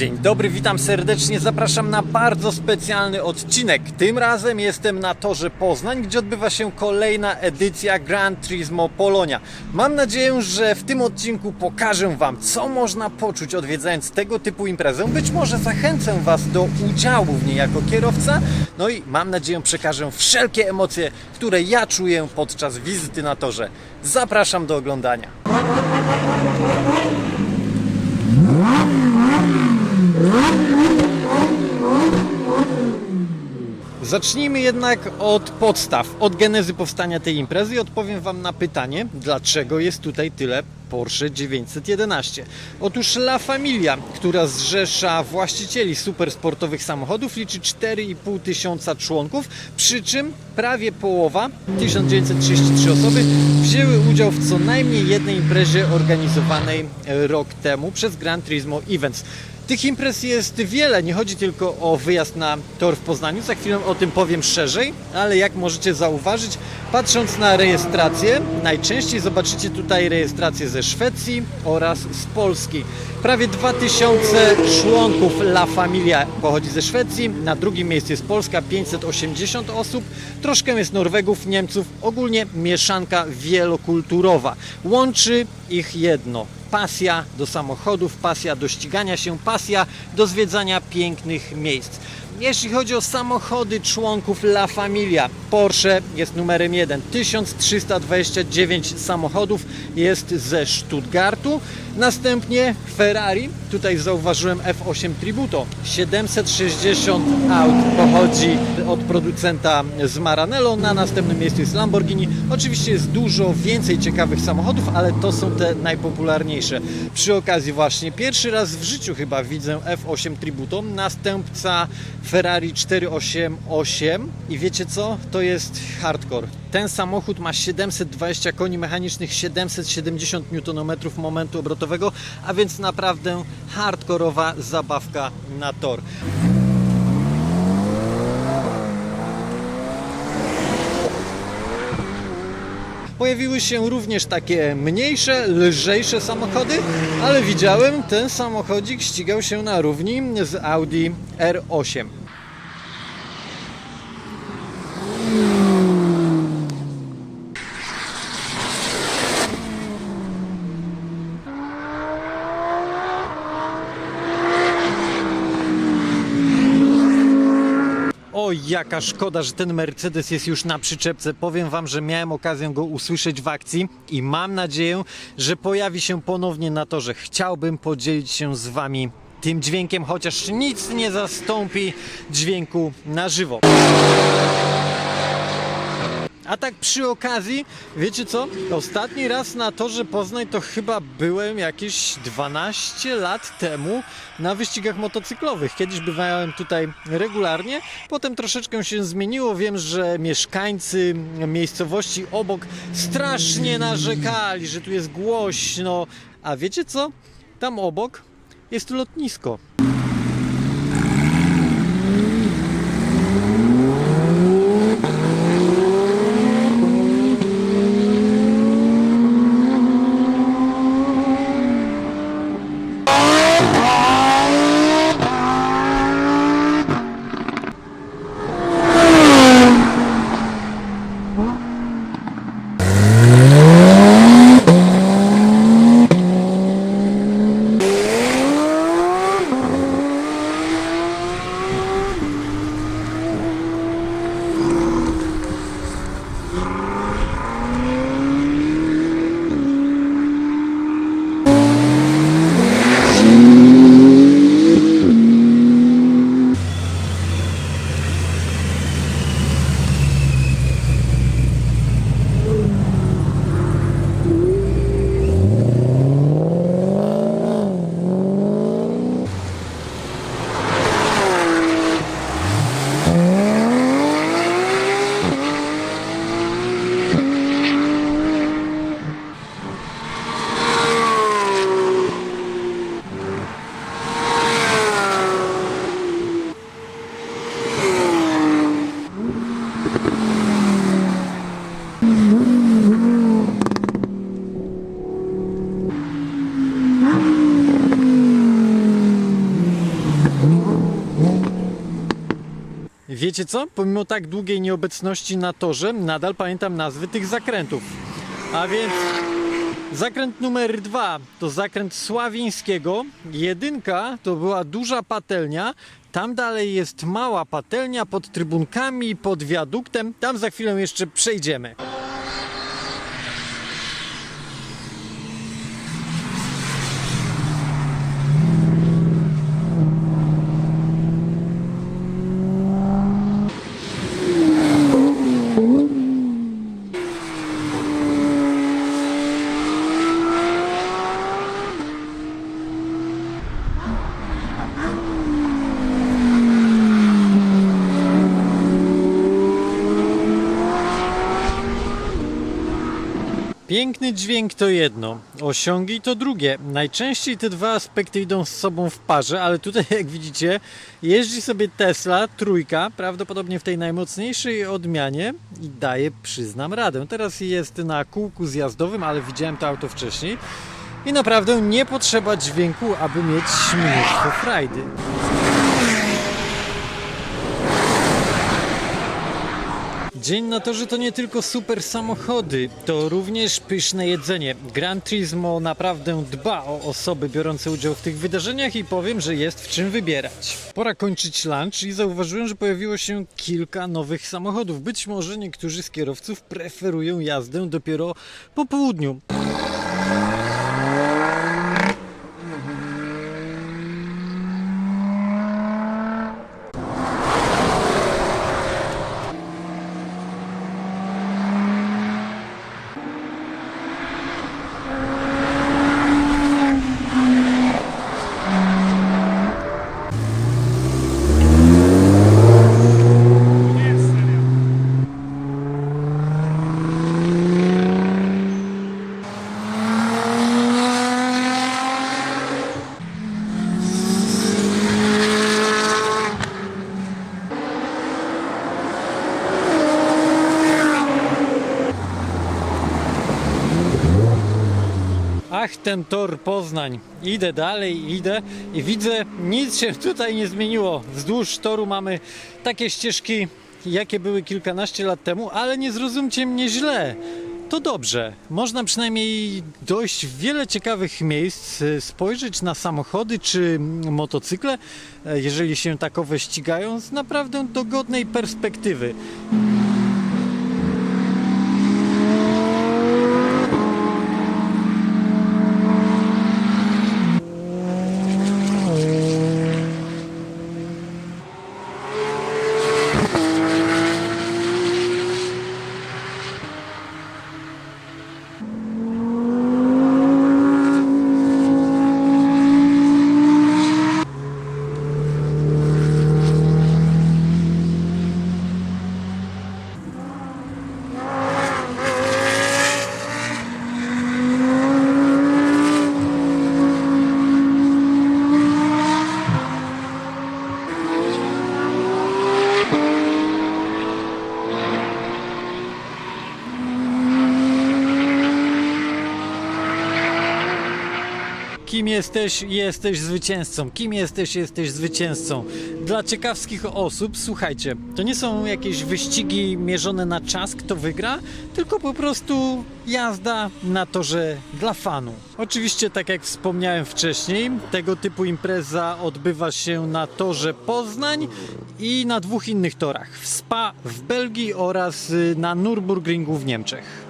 Dzień dobry, witam serdecznie. Zapraszam na bardzo specjalny odcinek. Tym razem jestem na torze Poznań, gdzie odbywa się kolejna edycja Gran Turismo Polonia. Mam nadzieję, że w tym odcinku pokażę Wam, co można poczuć odwiedzając tego typu imprezę. Być może zachęcę Was do udziału w niej jako kierowca. No i mam nadzieję, przekażę wszelkie emocje, które ja czuję podczas wizyty na torze. Zapraszam do oglądania. Zacznijmy jednak od podstaw, od genezy powstania tej imprezy i odpowiem Wam na pytanie, dlaczego jest tutaj tyle Porsche 911. Otóż La Familia, która zrzesza właścicieli supersportowych samochodów, liczy 4,5 tysiąca członków, przy czym prawie połowa, 1933 osoby, wzięły udział w co najmniej jednej imprezie organizowanej rok temu przez Gran Turismo Events. Tych imprez jest wiele, nie chodzi tylko o wyjazd na tor w Poznaniu, za chwilę o tym powiem szerzej, ale jak możecie zauważyć, patrząc na rejestrację, najczęściej zobaczycie tutaj rejestrację ze Szwecji oraz z Polski. Prawie 2000 członków La Familia pochodzi ze Szwecji, na drugim miejscu jest Polska, 580 osób, troszkę jest Norwegów, Niemców, ogólnie mieszanka wielokulturowa. Łączy ich jedno, pasja do samochodów, pasja do ścigania się, pasja do zwiedzania pięknych miejsc. Jeśli chodzi o samochody członków La Familia, Porsche jest numerem 1. 1329 samochodów jest ze Stuttgartu. Następnie Ferrari, tutaj zauważyłem F8 Tributo. 760 aut pochodzi od producenta z Maranello. Na następnym miejscu jest Lamborghini. Oczywiście jest dużo więcej ciekawych samochodów, ale to są te najpopularniejsze. Przy okazji właśnie pierwszy raz w życiu chyba widzę F8 Tributo, następca Ferrari 488 i wiecie co? To jest hardcore. Ten samochód ma 720 koni mechanicznych, 770 Nm momentu obrotowego, a więc naprawdę hardkorowa zabawka na tor. Pojawiły się również takie mniejsze, lżejsze samochody, ale widziałem, ten samochodzik ścigał się na równi z Audi R8. O, jaka szkoda, że ten Mercedes jest już na przyczepce. Powiem Wam, że miałem okazję go usłyszeć w akcji i mam nadzieję, że pojawi się ponownie na torze. Chciałbym podzielić się z Wami tym dźwiękiem, chociaż nic nie zastąpi dźwięku na żywo. A tak przy okazji, wiecie co? Ostatni raz na torze Poznań to chyba byłem jakieś 12 lat temu na wyścigach motocyklowych. Kiedyś bywałem tutaj regularnie, potem troszeczkę się zmieniło. Wiem, że mieszkańcy miejscowości obok strasznie narzekali, że tu jest głośno. A wiecie co? Tam obok jest lotnisko. Wiecie co? Pomimo tak długiej nieobecności na torze, nadal pamiętam nazwy tych zakrętów. A więc zakręt numer dwa to zakręt Sławińskiego. Jedynka to była duża patelnia. Tam dalej jest mała patelnia pod trybunkami, pod wiaduktem. Tam za chwilę jeszcze przejdziemy. Piękny dźwięk to jedno, osiągi to drugie. Najczęściej te dwa aspekty idą z sobą w parze, ale tutaj jak widzicie jeździ sobie Tesla trójka, prawdopodobnie w tej najmocniejszej odmianie i daje, przyznam, radę. Teraz jest na kółku zjazdowym, ale widziałem to auto wcześniej i naprawdę nie potrzeba dźwięku, aby mieć mnóstwo frajdy. Dzień na torze to nie tylko super samochody, to również pyszne jedzenie. Gran Turismo naprawdę dba o osoby biorące udział w tych wydarzeniach i powiem, że jest w czym wybierać. Pora kończyć lunch i zauważyłem, że pojawiło się kilka nowych samochodów. Być może niektórzy z kierowców preferują jazdę dopiero po południu. Ten tor Poznań. Idę dalej, idę i widzę, nic się tutaj nie zmieniło. Wzdłuż toru mamy takie ścieżki, jakie były kilkanaście lat temu, ale nie zrozumcie mnie źle. To dobrze. Można przynajmniej dojść w wiele ciekawych miejsc, e, spojrzeć na samochody czy motocykle, e, jeżeli się takowe ścigają, z naprawdę dogodnej perspektywy. Kim jesteś? Jesteś zwycięzcą. Kim jesteś? Jesteś zwycięzcą. Dla ciekawskich osób, słuchajcie, to nie są jakieś wyścigi mierzone na czas, kto wygra, tylko po prostu jazda na torze dla fanu. Oczywiście, tak jak wspomniałem wcześniej, tego typu impreza odbywa się na torze Poznań i na dwóch innych torach: w Spa w Belgii oraz na Nürburgringu w Niemczech.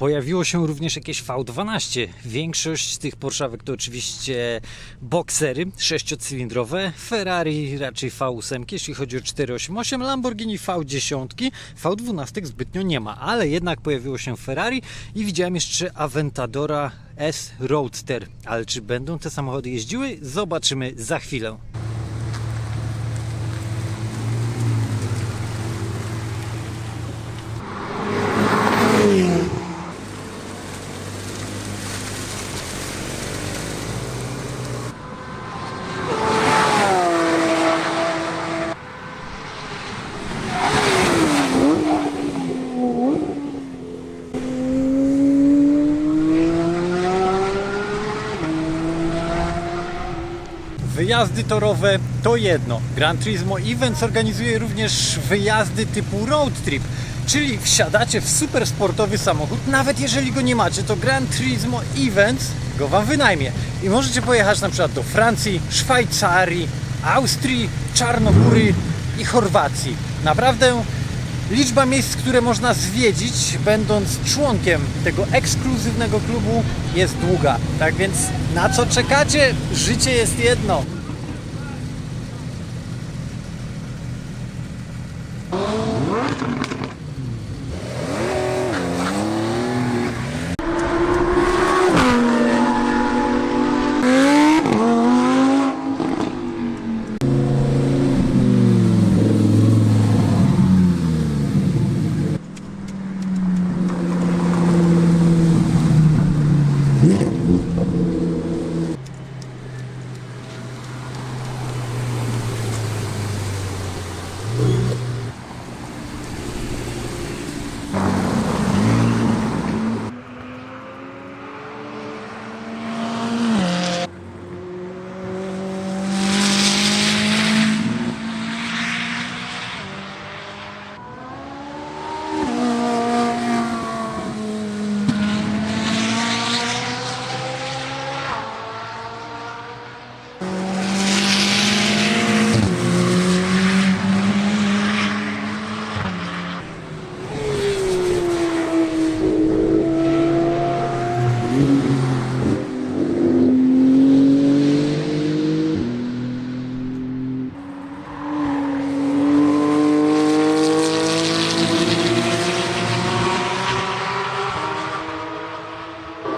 Pojawiło się również jakieś V12. Większość tych Porszawek to oczywiście boksery sześciocylindrowe, Ferrari raczej V8, jeśli chodzi o 488, Lamborghini V10, V12 zbytnio nie ma, ale jednak pojawiło się Ferrari i widziałem jeszcze Aventadora S Roadster. Ale czy będą te samochody jeździły? Zobaczymy za chwilę. Wyjazdy torowe to jedno. Gran Turismo Events organizuje również wyjazdy typu road trip, czyli wsiadacie w super sportowy samochód, nawet jeżeli go nie macie, to Gran Turismo Events go Wam wynajmie i możecie pojechać na przykład do Francji, Szwajcarii, Austrii, Czarnogóry i Chorwacji. Naprawdę liczba miejsc, które można zwiedzić, będąc członkiem tego ekskluzywnego klubu, jest długa. Tak więc na co czekacie? Życie jest jedno.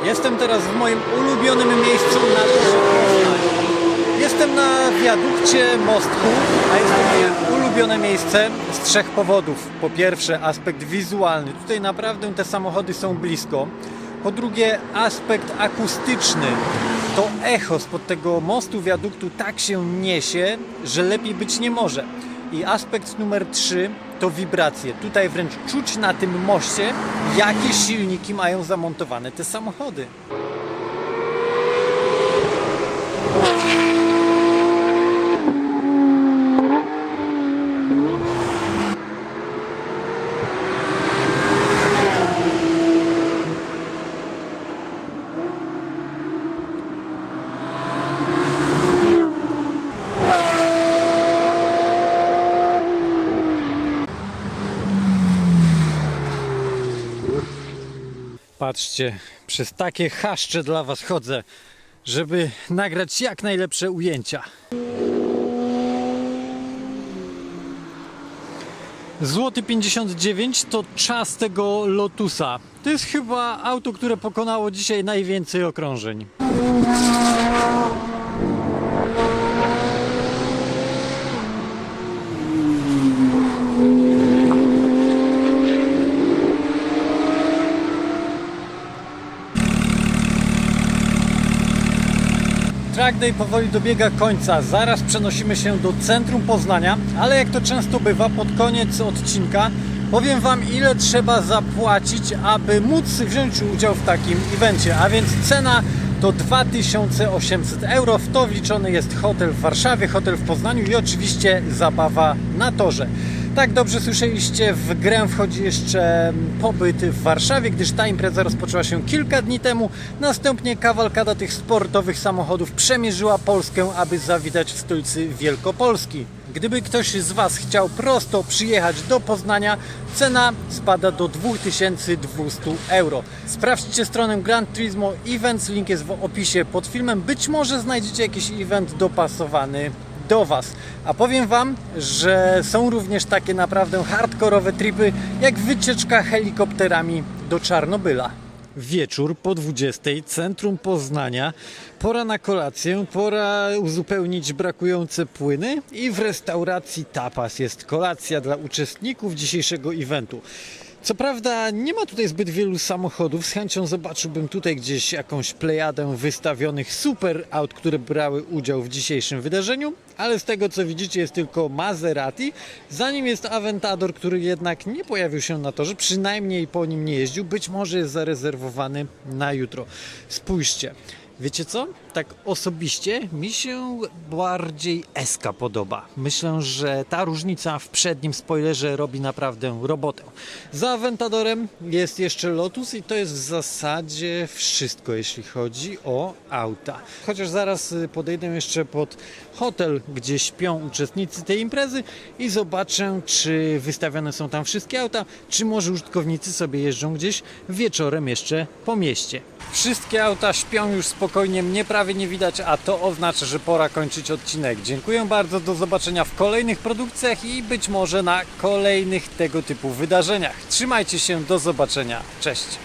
Jestem teraz w moim ulubionym miejscu na torze Poznaniu. Jestem na wiadukcie Mostku, a jest to moje ulubione miejsce z trzech powodów. Po pierwsze aspekt wizualny. Tutaj naprawdę te samochody są blisko. Po drugie aspekt akustyczny. To echo spod tego mostu, wiaduktu tak się niesie, że lepiej być nie może. I aspekt numer 3 to wibracje. Tutaj wręcz czuć na tym moście, jakie silniki mają zamontowane te samochody. Patrzcie, przez takie chaszcze dla Was chodzę, żeby nagrać jak najlepsze ujęcia. Złoty 59 to czas tego Lotusa. To jest chyba auto, które pokonało dzisiaj najwięcej okrążeń. Day powoli dobiega końca. Zaraz przenosimy się do centrum Poznania, ale jak to często bywa, pod koniec odcinka powiem Wam, ile trzeba zapłacić, aby móc wziąć udział w takim evencie. A więc cena to 2800 euro. W to wliczony jest hotel w Warszawie, hotel w Poznaniu i oczywiście zabawa na torze. Tak dobrze słyszeliście, w grę wchodzi jeszcze pobyt w Warszawie, gdyż ta impreza rozpoczęła się kilka dni temu. Następnie kawalkada tych sportowych samochodów przemierzyła Polskę, aby zawitać w stolicy Wielkopolski. Gdyby ktoś z Was chciał prosto przyjechać do Poznania, cena spada do 2200 euro. Sprawdźcie stronę Gran Turismo Events, link jest w opisie pod filmem. Być może znajdziecie jakiś event dopasowany do Was. A powiem Wam, że są również takie naprawdę hardkorowe tripy, jak wycieczka helikopterami do Czarnobyla. Wieczór po 20, centrum Poznania. Pora na kolację, pora uzupełnić brakujące płyny i w restauracji Tapas jest kolacja dla uczestników dzisiejszego eventu. Co prawda nie ma tutaj zbyt wielu samochodów, z chęcią zobaczyłbym tutaj gdzieś jakąś plejadę wystawionych super aut, które brały udział w dzisiejszym wydarzeniu, ale z tego co widzicie jest tylko Maserati, za nim jest Aventador, który jednak nie pojawił się na torze, przynajmniej po nim nie jeździł, być może jest zarezerwowany na jutro. Spójrzcie. Wiecie co? Tak osobiście mi się bardziej SK podoba. Myślę, że ta różnica w przednim spoilerze robi naprawdę robotę. Za Aventadorem jest jeszcze Lotus i to jest w zasadzie wszystko, jeśli chodzi o auta. Chociaż zaraz y, podejdę jeszcze pod hotel, gdzie śpią uczestnicy tej imprezy i zobaczę, czy wystawione są tam wszystkie auta, czy może użytkownicy sobie jeżdżą gdzieś wieczorem jeszcze po mieście. Wszystkie auta śpią już spokojnie, mnie prawie nie widać, a to oznacza, że pora kończyć odcinek. Dziękuję bardzo, do zobaczenia w kolejnych produkcjach i być może na kolejnych tego typu wydarzeniach. Trzymajcie się, do zobaczenia. Cześć!